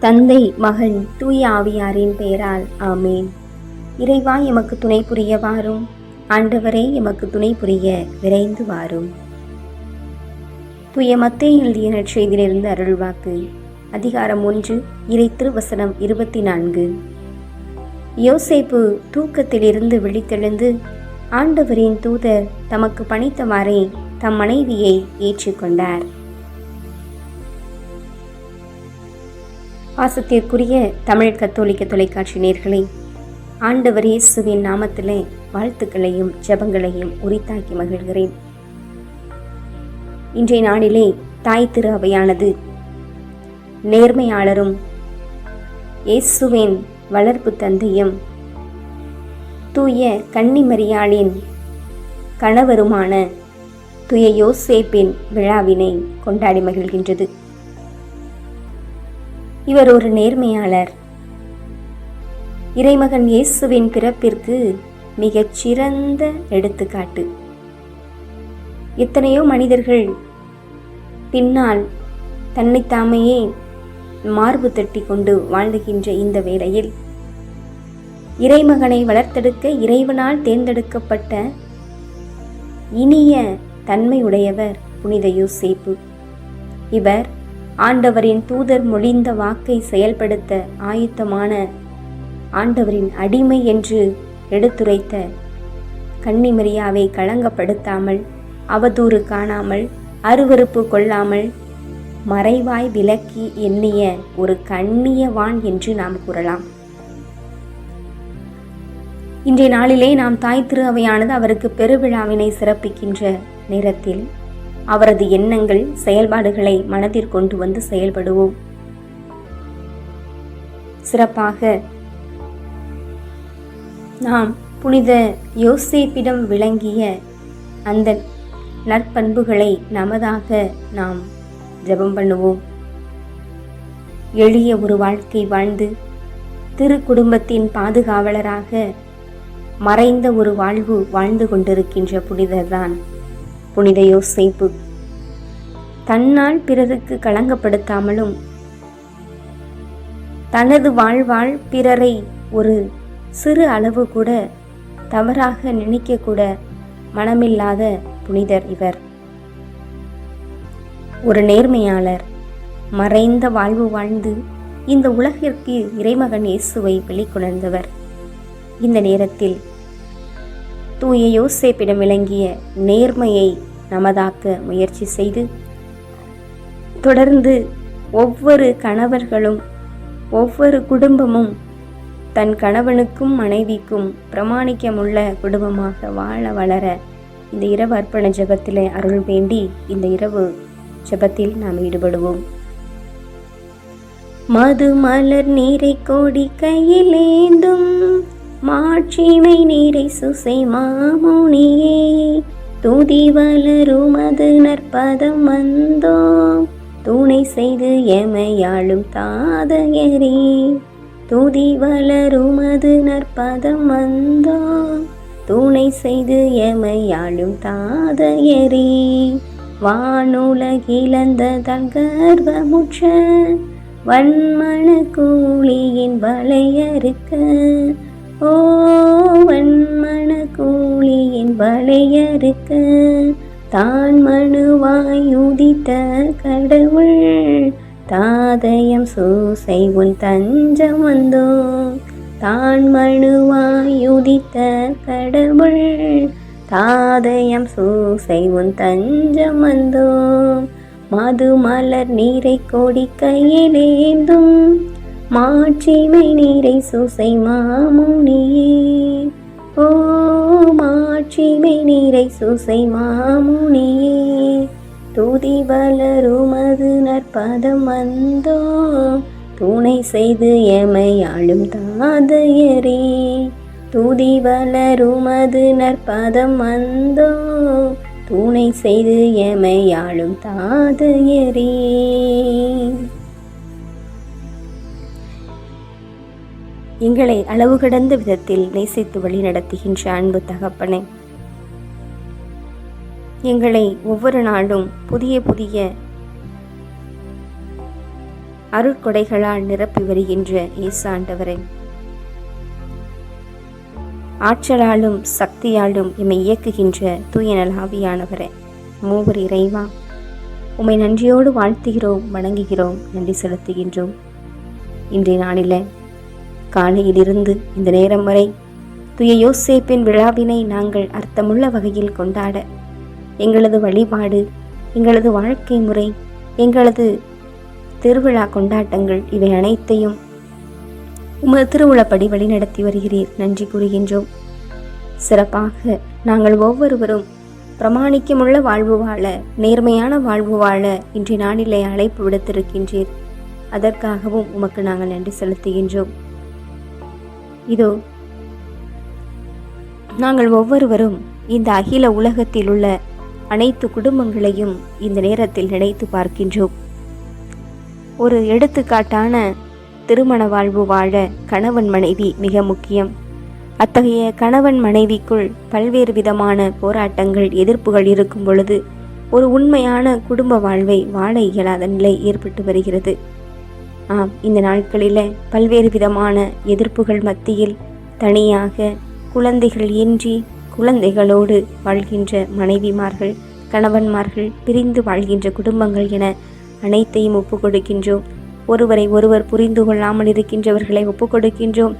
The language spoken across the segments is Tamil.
தந்தை மகன் தூய ஆவியாரின் பெயரால் ஆமேன். இறைவா எமக்கு துணை புரிய வாரும். ஆண்டவரே எமக்கு துணை புரிய விரைந்து வாரும். தூய மத்தே எழுதிய நற்செய்தியிலிருந்து அருள்வாக்கு அதிகாரம் ஒன்று இறை திருவசனம் இருபத்தி நான்கு யோசேப்பு தூக்கத்திலிருந்து விழித்தெழுந்து ஆண்டவரின் தூதர் தமக்கு பணித்தவாறே தம் மனைவியை ஏற்றுக்கொண்டார். பாசத்திற்குரிய தமிழ் கத்தோலிக்க தொலைக்காட்சி நேர்களை ஆண்டவர் இயேசுவின் நாமத்திலே வாழ்த்துக்களையும் ஜெபங்களையும் உரித்தாக்கி மகிழ்கிறேன். இன்றைய நாளிலே தாய் திரு அவையானது நேர்மையாளரும் இயேசுவின் வளர்ப்பு தந்தையும் தூய கன்னிமரியாளின் கணவருமான துய யோசேப்பின் விழாவினை கொண்டாடி மகிழ்கின்றது. இவர் ஒரு நேர்மையாளர். இறைமகன் இயேசுவின் பிறப்பிற்கு மிகச் சிறந்த எடுத்துக்காட்டு. எத்தனையோ மனிதர்கள் பின்னால் தன்னைத்தாமையே மார்பு தட்டி கொண்டு வாழ்ந்துகின்ற இந்த வேளையில் இறைமகனை வளர்த்தெடுக்க இறைவனால் தேர்ந்தெடுக்கப்பட்ட இனிய தன்மையுடையவர் புனித யோசேப்பு. இவர் ஆண்டவரின் தூதர் மொழிந்த வாக்கை செயல்படுத்த ஆயுத்தமான ஆண்டவரின் அடிமை என்று எடுத்துரைத்த கன்னிமரியாவை களங்கப்படுத்தாமல் அவதூறு காணாமல் அருவருப்பு கொள்ளாமல் மறைவாய் விலக்கி எண்ணிய ஒரு கண்ணியவான் என்று நாம் கூறலாம். இன்றைய நாளிலே நாம் தாய் திருவையானது அவருக்கு பெருவிழாவினை சிறப்பிக்கின்ற நேரத்தில் அவரது எண்ணங்கள் செயல்பாடுகளை மனதில் கொண்டு வந்து செயல்படுவோம். சிறப்பாக நாம் புனித யோசேப்பிடம் விளங்கிய அந்த நற்பண்புகளை நமதாக நாம் ஜெபம் பண்ணுவோம். எளிய ஒரு வாழ்க்கை வாழ்ந்து திரு குடும்பத்தின் பாதுகாவலராக மறைந்த ஒரு வாழ்வு வாழ்ந்து கொண்டிருக்கின்ற புனிதர்தான். புனித யோசேப்பு. தன்னால் பிறருக்கு களங்கப்படுத்தாமலும் தனது வாழ்வாள் பிறரை ஒரு சிறு அளவு கூட தவறாக நினைக்கக்கூட மனமில்லாத புனிதர் இவர். ஒரு நேர்மையாளர் மறைந்த வாழ்வு வாழ்ந்து இந்த உலகிற்கு இறைமகன் இயேசுவை வெளிக்கொணர்ந்தவர். இந்த நேரத்தில் தூய யோசேப்பிடம் விளங்கிய நேர்மையை நமதாக்க முயற்சி செய்து தொடர்ந்து ஒவ்வொரு கணவர்களும் ஒவ்வொரு குடும்பமும் தன் கணவனுக்கும் மனைவிக்கும் பிரமாணிக்கமுள்ள குடும்பமாக வாழ வளர இந்த இரவு அர்ப்பண ஜபத்தில் அருள் வேண்டி இந்த இரவு ஜெபத்தில் நாம் ஈடுபடுவோம். மது மலர் நீரை கோடி கையிலேந்தும் மாட்சிமை நீரை சுசை மாமுனியே துதி வளரும் அது நற்பதம் வந்தோம். துணை செய்து எமையாளும் தாதையரே துதி வளரும் அது நற்பதம் வந்தோம். துணை செய்து எமையாளும் தாதையரே வானுலகிழந்த தங்கர்வமுற்ற வன்மண கூலியின் வளையறுக்க. ஓ வன்மண கூலியின் வளையறுக்க தான் மனுவாய் உதித்த கடவுள். தாதயம் சூசை உன் தஞ்சம் வந்தோ தான் மனுவாய் உதித்த கடவுள். தாதயம் சூசை உன் தஞ்சம் வந்தோ மது மலர் நீரை கோடி கையிலேந்தும் மாட்சிமை நீரை சூசை மாமுனியே. ஓ மாட்சிமை நீரை சுசை மாமுனியே. துதி வளருமது நற்பதம் வந்தோ. துணை செய்து எமையாளும் தாதையரே. துதி வளருமது நற்பதம் வந்தோ. துணை செய்து எமையாளும் தாதையரே. எங்களை அளவு கடந்த விதத்தில் நேசித்து வழி நடத்துகின்ற அன்பு தகப்பனே. எங்களை ஒவ்வொரு நாளும் புதிய புதிய அருட்கொடைகளால் நிரப்பி வருகின்ற ஈசாண்டவரே. ஆற்றலாலும் சக்தியாலும் எம்மை இயக்குகின்ற தூயநலாவியானவரே மூவர் இறைவா உம்மை நன்றியோடு வாழ்த்துகிறோம் வணங்குகிறோம் நன்றி செலுத்துகின்றோம். இன்றைய நாளில் காலையிலிருந்து இந்த நேரம் வரை துய யோசேப்பின் விழாவினை நாங்கள் அர்த்தமுள்ள வகையில் கொண்டாட எங்களது வழிபாடு எங்களது வாழ்க்கை முறை எங்களது திருவிழா கொண்டாட்டங்கள் இவை அனைத்தையும் உமது திருவுளப்படி வழிநடத்தி வருகிறீர் நன்றி கூறுகின்றோம். சிறப்பாக நாங்கள் ஒவ்வொருவரும் பிரமாணிக்கமுள்ள வாழ்வு வாழ நேர்மையான வாழ்வு வாழ இன்றைய நாளிலே அழைப்பு விடுத்திருக்கின்றீர். அதற்காகவும் உமக்கு நாங்கள் நன்றி செலுத்துகின்றோம். இதோ நாங்கள் ஒவ்வொருவரும் இந்த அகில உலகத்தில் உள்ள அனைத்து குடும்பங்களையும் இந்த நேரத்தில் நினைத்து பார்க்கின்றோம். ஒரு எடுத்துக்காட்டான திருமண வாழ்வு வாழ கணவன் மனைவி மிக முக்கியம். அத்தகைய கணவன் மனைவிக்குள் பல்வேறு விதமான போராட்டங்கள் எதிர்ப்புகள் இருக்கும் பொழுது ஒரு உண்மையான குடும்ப வாழ்வை வாழ இயலாத நிலை ஏற்பட்டு வருகிறது. ஆம் இந்த நாட்களில் பல்வேறு விதமான எதிர்ப்புகள் மத்தியில் தனியாக குழந்தைகள் இன்றி குழந்தைகளோடு வாழ்கின்ற மனைவிமார்கள் கணவன்மார்கள் பிரிந்து வாழ்கின்ற குடும்பங்கள் என அனைத்தையும் ஒப்பு கொடுக்கின்றோம். ஒருவரை ஒருவர் புரிந்து கொள்ளாமல் இருக்கின்றவர்களை ஒப்புக்கொடுக்கின்றோம்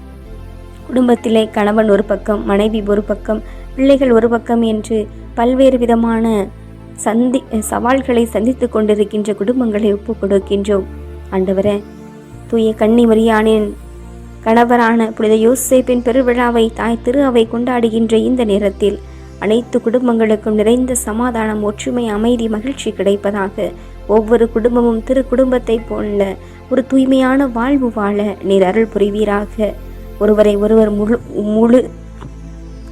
குடும்பத்திலே கணவன் ஒரு பக்கம் மனைவி ஒரு பக்கம் பிள்ளைகள் ஒரு பக்கம் என்று பல்வேறு விதமான சந்தி சவால்களை சந்தித்து கொண்டிருக்கின்ற குடும்பங்களை ஒப்புக்கொடுக்கின்றோம் கொடுக்கின்றோம். ஆண்டவரை தூய கன்னி மரியானின் கணவரான புனித யோசேப்பின் பெருவிழாவை தாய் திரு அவை கொண்டாடுகின்ற இந்த நேரத்தில் அனைத்து குடும்பங்களுக்கும் நிறைந்த சமாதானம் ஒற்றுமை அமைதி மகிழ்ச்சி கிடைப்பதாக ஒவ்வொரு குடும்பமும் திரு குடும்பத்தைப் போல ஒரு தூய்மையான வாழ்வு வாழ நீர் அருள் புரிவீராக. ஒருவரை ஒருவர் முழு முழு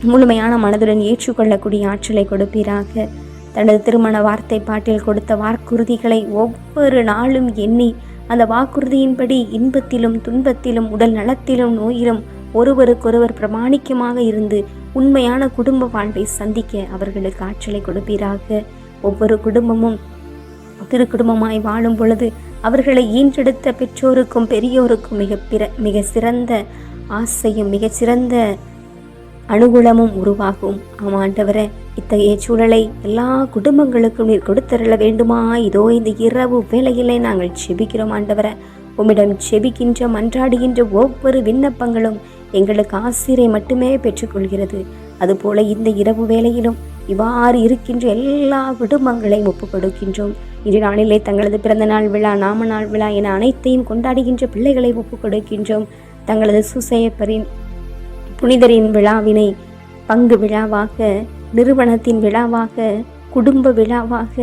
முழுமையான மனதுடன் ஏற்றுக்கொள்ளக்கூடிய ஆற்றலை கொடுப்பீராக. தனது திருமண வார்த்தை பாட்டில் கொடுத்த வாக்குறுதிகளை ஒவ்வொரு நாளும் எண்ணி அந்த வாக்குறுதியின்படி இன்பத்திலும் துன்பத்திலும் உடல் நலத்திலும் நோயிலும் ஒருவருக்கொருவர் பிரமாணிக்கமாக இருந்து உண்மையான குடும்ப வாழ்வை சந்திக்க அவர்களுக்கு ஆற்றலை கொடுப்பீராக. ஒவ்வொரு குடும்பமும் திரு குடும்பமாய் வாழும் பொழுது அவர்களை ஈன்றெடுத்த பெற்றோருக்கும் பெரியோருக்கும் மிக பிற மிக சிறந்த ஆசையும் மிகச்சிறந்த அனுகூலமும் உருவாகும். ஆமாண்டவரை இத்தகைய சூழலை எல்லா குடும்பங்களுக்கும் நீர் கொடுத்தருள வேண்டுமா? இதோ இந்த இரவு வேலையிலே நாங்கள் செபிக்கிறோம் ஆண்டவரை. உம்மிடம் செபிக்கின்ற மன்றாடுகின்ற ஒவ்வொரு விண்ணப்பங்களும் எங்களுக்கு ஆசிரியை மட்டுமே பெற்றுக்கொள்கிறது. அதுபோல இந்த இரவு வேளையிலும் இவ்வாறு இருக்கின்ற எல்லா குடும்பங்களையும் ஒப்புக் கொடுக்கின்றோம். இரு நாளிலே தங்களது பிறந்த நாள் விழா நாம நாள் விழா என அனைத்தையும் கொண்டாடுகின்ற பிள்ளைகளை ஒப்புக் கொடுக்கின்றோம். தங்களது சுசையப்பரின் புனிதரின் விழாவினை பங்கு விழாவாக நிறுவனத்தின் விழாவாக குடும்ப விழாவாக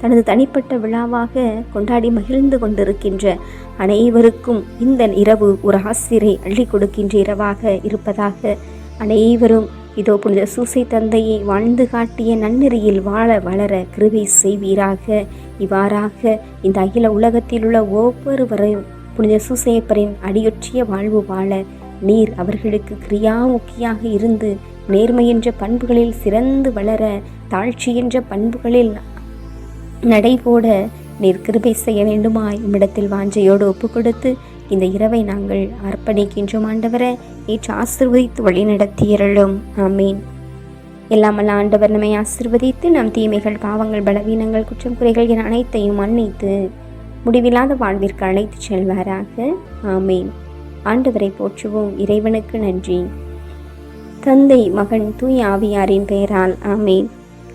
தனது தனிப்பட்ட விழாவாக கொண்டாடி மகிழ்ந்து கொண்டிருக்கின்ற அனைவருக்கும் இந்த இரவு ஒரு ஆசிரை அள்ளி கொடுக்கின்ற இரவாக இருப்பதாக அனைவரும் இதோ புனித சூசை தந்தையை வாழ்ந்து காட்டிய நன்னெறியில் வாழ வளர கிருவை செய்வீராக. இவ்வாறாக இந்த அகில உலகத்தில் உள்ள ஒவ்வொருவரையும் புனித சூசையப்பரின் அடியொற்றிய வாழ்வு வாழ நீர் அவர்களுக்கு கிரியாமுக்கியாக இருந்து நேர்மை என்ற பண்புகளில் சிறந்து வளர தாழ்ச்சி என்ற பண்புகளில் நடைபோட நீர் கிருபை செய்ய வேண்டுமாய் உம்மிடத்தில் வாஞ்சையோடு ஒப்பு கொடுத்து இந்த இரவை நாங்கள் அர்ப்பணிக்கின்றோம் ஆண்டவரை. ஏற்று ஆசிர்வதித்து வழிநடத்தியருளும் ஆமீன். எல்லாமல்ல ஆண்டவர் நம்மை ஆசிர்வதித்து நம் தீமைகள் பாவங்கள் பலவீனங்கள் குற்றம் குறைகள் என அனைத்தையும் மன்னித்து முடிவில்லாத வாழ்விற்கு அழைத்து செல்வாராக. ஆமீன். ஆண்டவரை போற்றுவோம். இறைவனுக்கு நன்றி. தந்தை மகன் தூய் ஆவியாரின் பெயரால் ஆமேன்.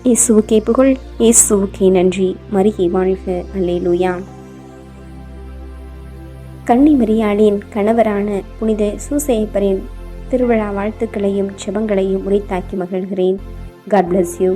இயேசுவுக்கே புகழ் இயேசுவுக்கே நன்றி. மருகி வாழ்க. அல்லேலூயா. கன்னி மரியாளின் கணவரான புனித சூசையப்பரின் திருவிழா வாழ்த்துக்களையும் செபங்களையும் உரைத்தாக்கி மகிழ்கிறேன். God bless you